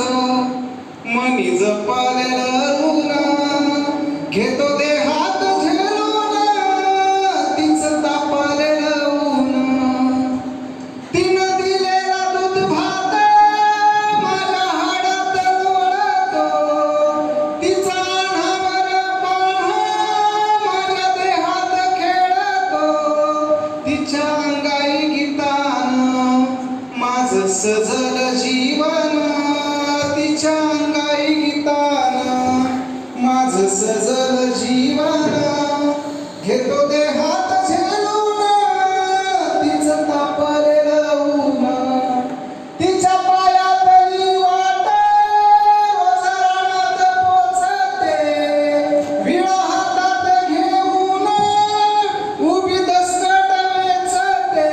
मनी जपालेलं ऊन घेतो देहात झेलून तिचं तापालेलं ऊन. तिनं दिलेला दूध भात मला हाडात लोळतो. तिचा अनावर बाण माझ्या देहात खेळतो. तिच्या अंगाई गीतान माझं सज सजल जीवन घेतो देहात झेलून. तिचं तापलेलं ऊन तिच्या पायातली वाट. रोज रानात पोचते विळा हातात घेऊन. उभी दसकट वेचते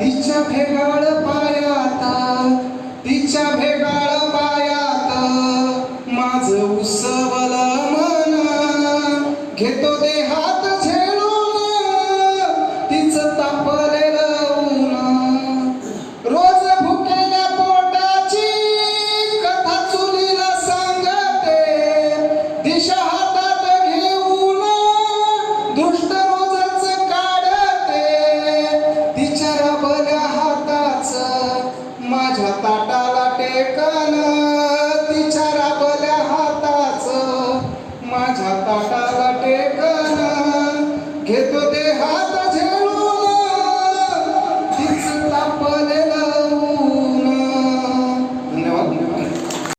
तिच्या भेगाळ पायात तिच्या भेगाळ पायात. माझं उसवल देहात झेलून तिचं तापलेलं ऊन. रोज भुकेल्या पोटाची कथा चुलीला सांगते. दिशा हातात घेऊन दुष्ट रोजच काढते. तिच्या रबल्या हाताच माझ्या ताटाला टेकन हाताच माझ्या ताटाला टेकन घेतो